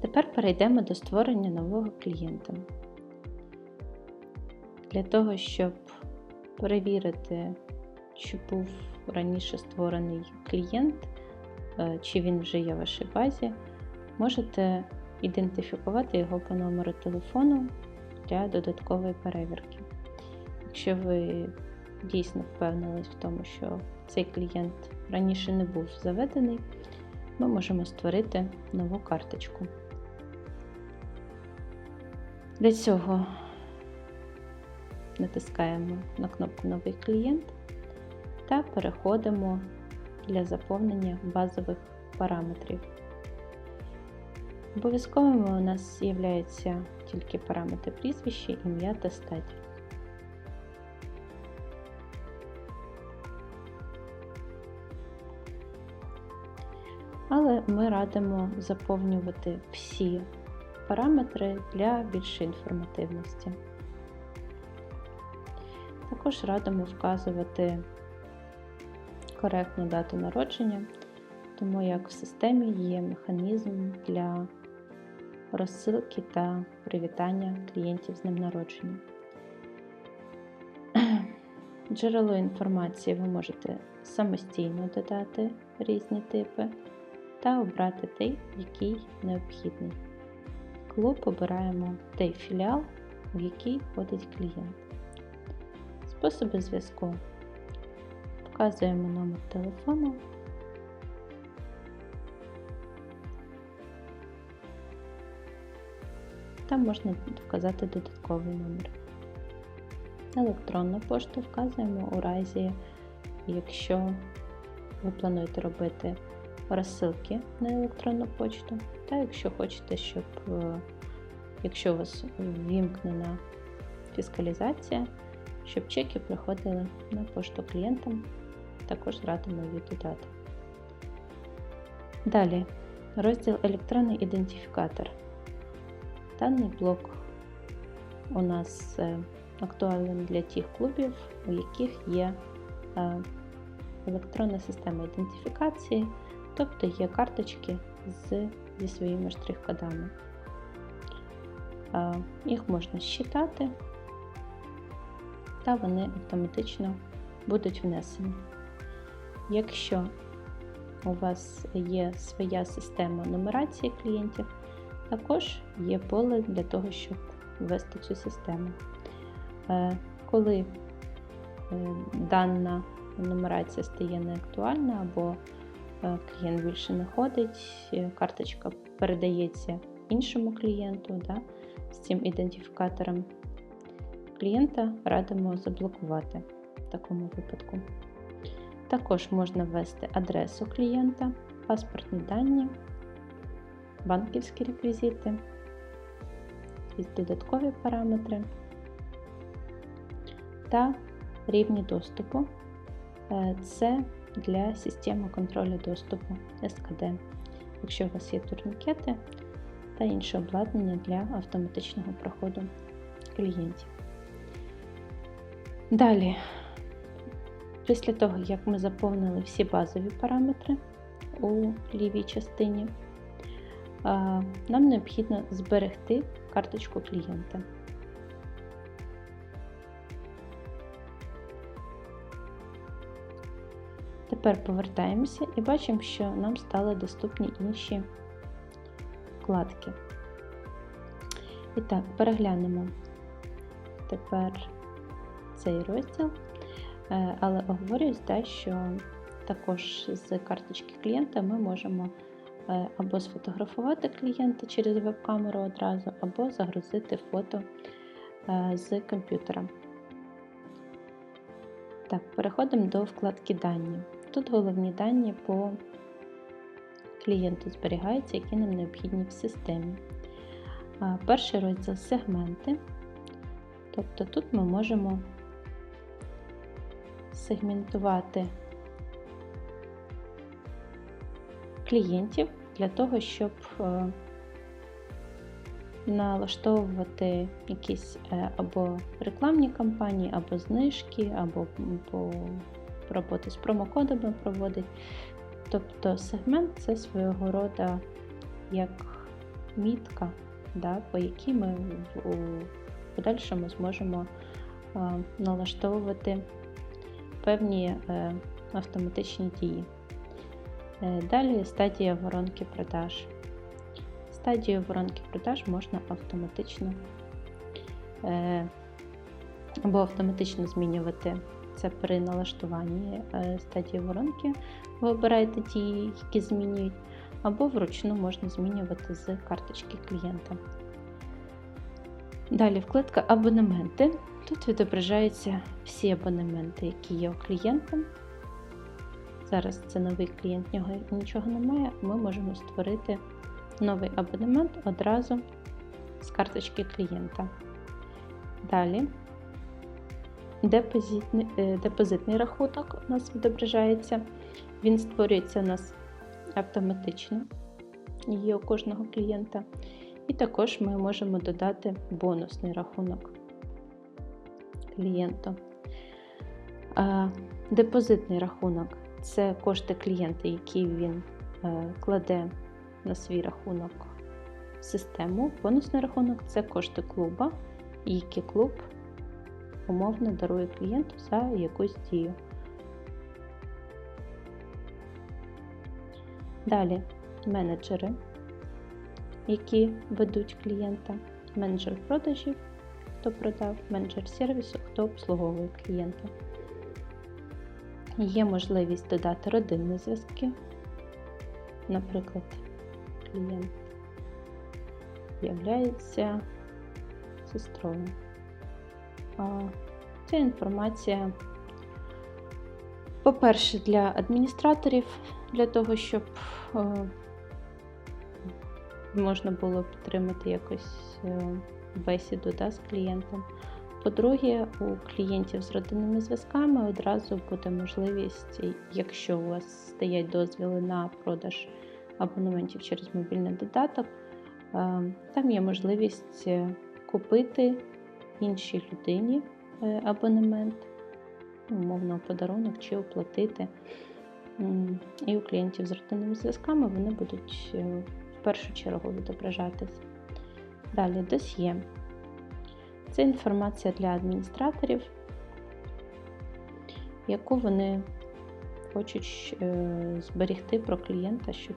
Тепер перейдемо до створення нового клієнта. Для того, щоб перевірити, чи був раніше створений клієнт, е, чи він вже є в вашій базі, можете ідентифікувати його по номеру телефону для додаткової перевірки. Якщо ви дійсно впевнились в тому, що цей клієнт раніше не був заведений, ми можемо створити нову карточку. Для цього натискаємо на кнопку Новий клієнт та переходимо для заповнення базових параметрів. Обов'язковими у нас з'являються тільки параметри прізвище, ім'я та стать. Але ми радимо заповнювати всі параметри для більшої інформативності. Також радимо вказувати коректну дату народження, тому як в системі є механізм для розсилки та привітання клієнтів з ним народження. Джерело інформації ви можете самостійно додати різні типи та обрати той, який необхідний. Клуб обираємо той філіал, в який входить клієнт. Способи зв'язку. Вказуємо номер телефону. Там можна вказати додатковий номер. Електронну пошту вказуємо у разі, якщо ви плануєте робити розсилки на електронну почту, та якщо хочете, щоб е, якщо у вас ввімкнена фіскалізація, щоб чеки приходили на пошту клієнтам, також радимо її додати. Далі розділ електронний ідентифікатор. Даний блок у нас е, актуальним для тих клубів, у яких є е, електронна система ідентифікації, тобто є карточки з, зі своїми штрих-кодами. Їх можна считати, та вони автоматично будуть внесені. Якщо у вас є своя система нумерації клієнтів, також є поле для того, щоб ввести цю систему. Е, коли е, дана нумерація стає неактуальна або клієнт більше не ходить, карточка передається іншому клієнту да, з цим ідентифікатором, клієнта радимо заблокувати в такому випадку. Також можна ввести адресу клієнта, паспортні дані, банківські реквізити, додаткові параметри та рівні доступу. Е, це для системи контролю доступу СКД, якщо у вас є турнікети та інше обладнання для автоматичного проходу клієнтів. Далі, після того, як ми заповнили всі базові параметри у лівій частині, нам необхідно зберегти карточку клієнта. Тепер повертаємося і бачимо, що нам стали доступні інші вкладки. І так, переглянемо тепер цей розділ, е, але оговорюсь, те, що також з карточки клієнта ми можемо е, або сфотографувати клієнта через веб-камеру одразу, або загрузити фото е, з комп'ютера. Так, переходимо до вкладки Дані. Тут головні дані по клієнту зберігаються, які нам необхідні в системі. Перший розділ сегменти. Тобто тут ми можемо сегментувати клієнтів для того, щоб е, налаштовувати якісь е, або рекламні кампанії, або знижки, або по роботи з промокодами проводить. Тобто сегмент це свого роду як мітка, да, по якій ми в- подальшому зможемо налаштовувати певні е, автоматичні дії. Е, Далі стадія воронки продаж. Стадію воронки продаж можна автоматично е, або автоматично змінювати це при налаштуванні е, стадії воронки. Ви обираєте ті, які змінюють, або вручну можна змінювати з карточки клієнта. Далі вкладка Абонементи. Тут відображаються всі абонементи, які є у клієнта. Зараз це новий клієнт, нього нічого немає. Ми можемо створити новий абонемент одразу з карточки клієнта. Далі депозитний, е, депозитний рахунок у нас відображається. Він створюється у нас автоматично, є у кожного клієнта. І також ми можемо додати бонусний рахунок клієнту. Депозитний рахунок це кошти клієнта, які він е, кладе на свій рахунок в систему. Бонусний рахунок це кошти клуба, які клуб умовно дарує клієнту за якусь дію. Далі менеджери, які ведуть клієнта, менеджер продажів, хто продав, менеджер сервісу, хто обслуговує клієнта. Є можливість додати родинні зв'язки. Наприклад, клієнт являється сестрою. Ця інформація, по-перше, для адміністраторів, для того, щоб е, можна було підтримати якось е, бесіду да, з клієнтом. По-друге, у клієнтів з родинними зв'язками одразу буде можливість, якщо у вас стоять дозвіли на продаж абонементів через мобільний додаток, е, там є можливість купити іншій людині е, абонемент, умовно подарунок чи оплатити. І у клієнтів з родинними зв'язками вони будуть е, в першу чергу відображатись. Далі досьє. Це інформація для адміністраторів, яку вони хочуть е, зберегти про клієнта, щоб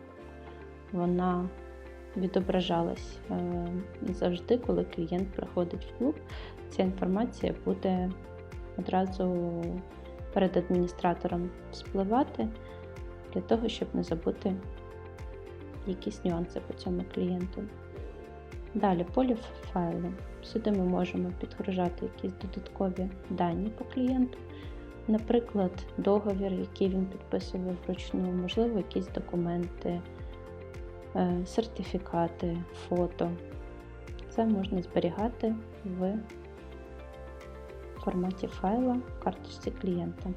вона відображалась е, завжди, коли клієнт приходить в клуб. Ця інформація буде одразу перед адміністратором спливати для того, щоб не забути якісь нюанси по цьому клієнту. Далі полі файли. Сюди ми можемо підгружати якісь додаткові дані по клієнту, наприклад, договір, який він підписував вручну, можливо, якісь документи, сертифікати, фото. Це можна зберігати в форматі файла в карточці клієнта.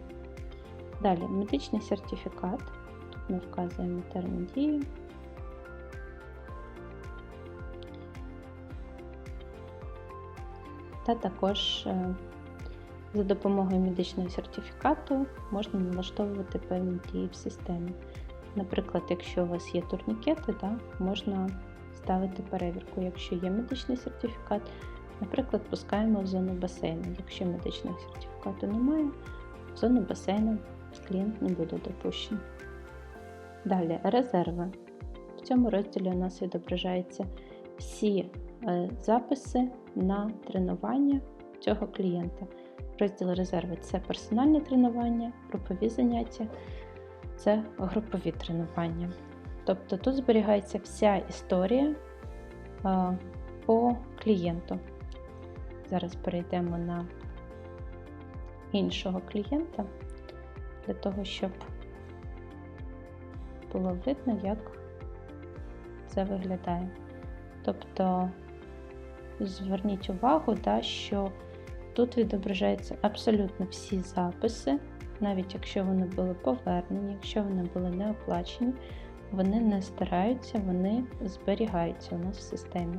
Далі медичний сертифікат. Тут ми вказуємо термін дії. Та також е, за допомогою медичного сертифікату можна налаштовувати певні дії в системі. Наприклад, якщо у вас є турнікети, да, можна ставити перевірку. Якщо є медичний сертифікат, наприклад, пускаємо в зону басейну. Якщо медичного сертифікату немає, в зону басейну клієнт не буде допущений. Далі резерви. В цьому розділі у нас відображаються всі е, записи на тренування цього клієнта. Розділ резерви це персональні тренування, групові заняття, це групові тренування. Тобто тут зберігається вся історія е, по клієнту. Зараз перейдемо на іншого клієнта для того, щоб було видно, як це виглядає. Тобто зверніть увагу, да, що тут відображаються абсолютно всі записи, навіть якщо вони були повернені, якщо вони були не оплачені, вони не стираються, вони зберігаються у нас в системі.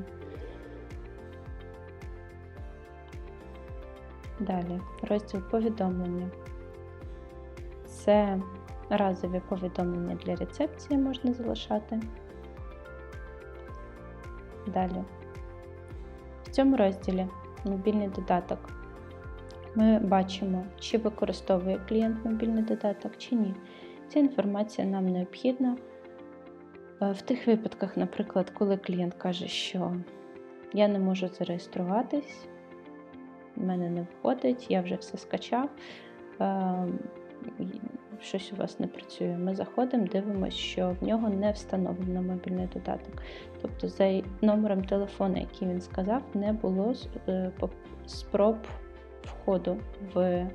Далі, розділ повідомлення. Це разові повідомлення для рецепції можна залишати. Далі. В цьому розділі мобільний додаток ми бачимо, чи використовує клієнт мобільний додаток, чи ні. Ця інформація нам необхідна е, в тих випадках, наприклад, коли клієнт каже, що я не можу зареєструватись, в мене не входить, я вже все скачав, е, щось у вас не працює. Ми заходимо, дивимося, що в нього не встановлено мобільний додаток. Тобто за номером телефону, який він сказав, не було е, спроб входу в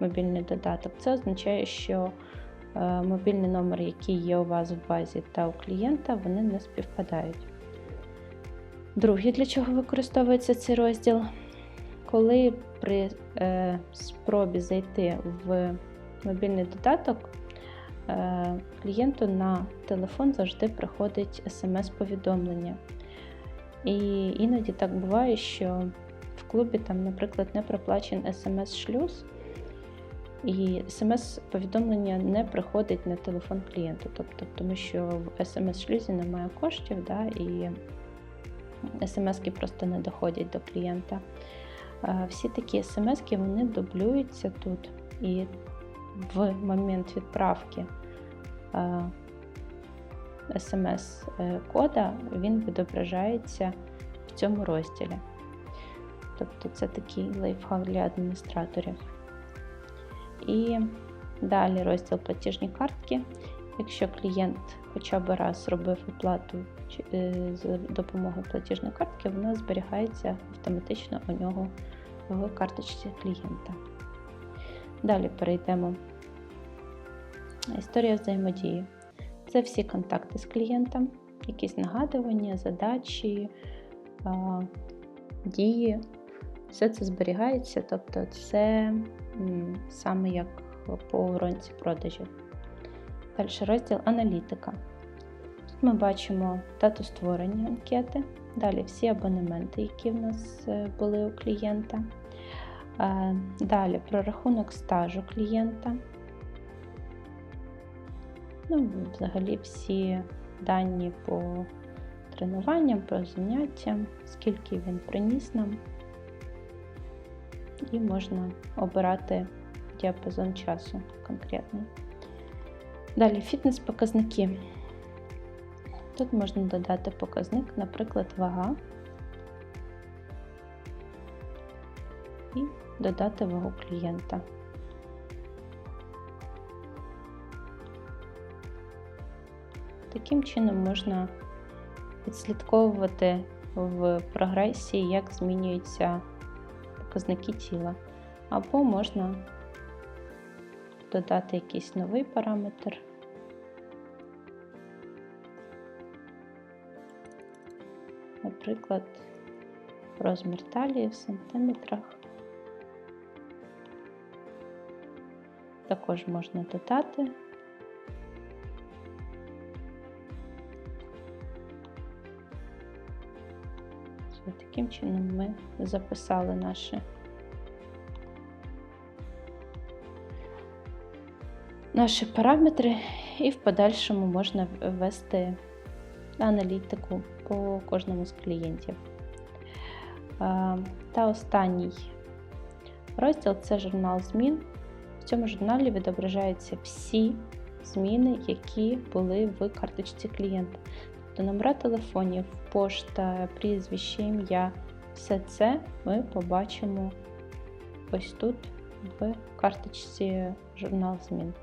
мобільний додаток. Це означає, що е, мобільний номер, який є у вас в базі та у клієнта, вони не співпадають. Друге, для чого використовується цей розділ? Коли при е, спробі зайти в мобільний додаток, е, клієнту на телефон завжди приходить смс-повідомлення. І іноді так буває, що в клубі, там, наприклад, не проплачен смс-шлюз, і смс-повідомлення не приходить на телефон клієнту, тобто, тому що в смс-шлюзі немає коштів, да, і смс-ки просто не доходять до клієнта. Всі такі смс-ки вони дублюються тут. І в момент відправки смс-кода він відображається в цьому розділі. Тобто це такий лайфхак для адміністраторів. І далі розділ платіжні картки. Якщо клієнт хоча б раз робив оплату е, з допомогою платіжної картки, вона зберігається автоматично у нього в карточці клієнта. Далі перейдемо. Історія взаємодії. Це всі контакти з клієнтом, якісь нагадування, задачі, дії. Все це зберігається, тобто це саме як по воронці продажів. Далі розділ аналітика. Тут ми бачимо дату створення анкети, далі всі абонементи, які в нас е, були у клієнта. Е, далі прорахунок стажу клієнта. Ну, Взагалі всі дані по тренуванням, по заняттям, скільки він приніс нам, і можна обирати діапазон часу конкретний. Далі фітнес-показники. Тут можна додати показник, наприклад, вага. І додати вагу клієнта. Таким чином можна відслідковувати в прогресії, як змінюються показники тіла, або можна додати якийсь новий параметр. Наприклад, розмір талії в сантиметрах. Також можна додати. Таким чином ми записали наші наші параметри, і в подальшому можна ввести аналітику по кожному з клієнтів. Та останній розділ це журнал змін. В цьому журналі відображаються всі зміни, які були в карточці клієнта. Тобто номера телефонів, пошта, прізвище, ім'я. Все це ми побачимо ось тут в карточці журнал змін.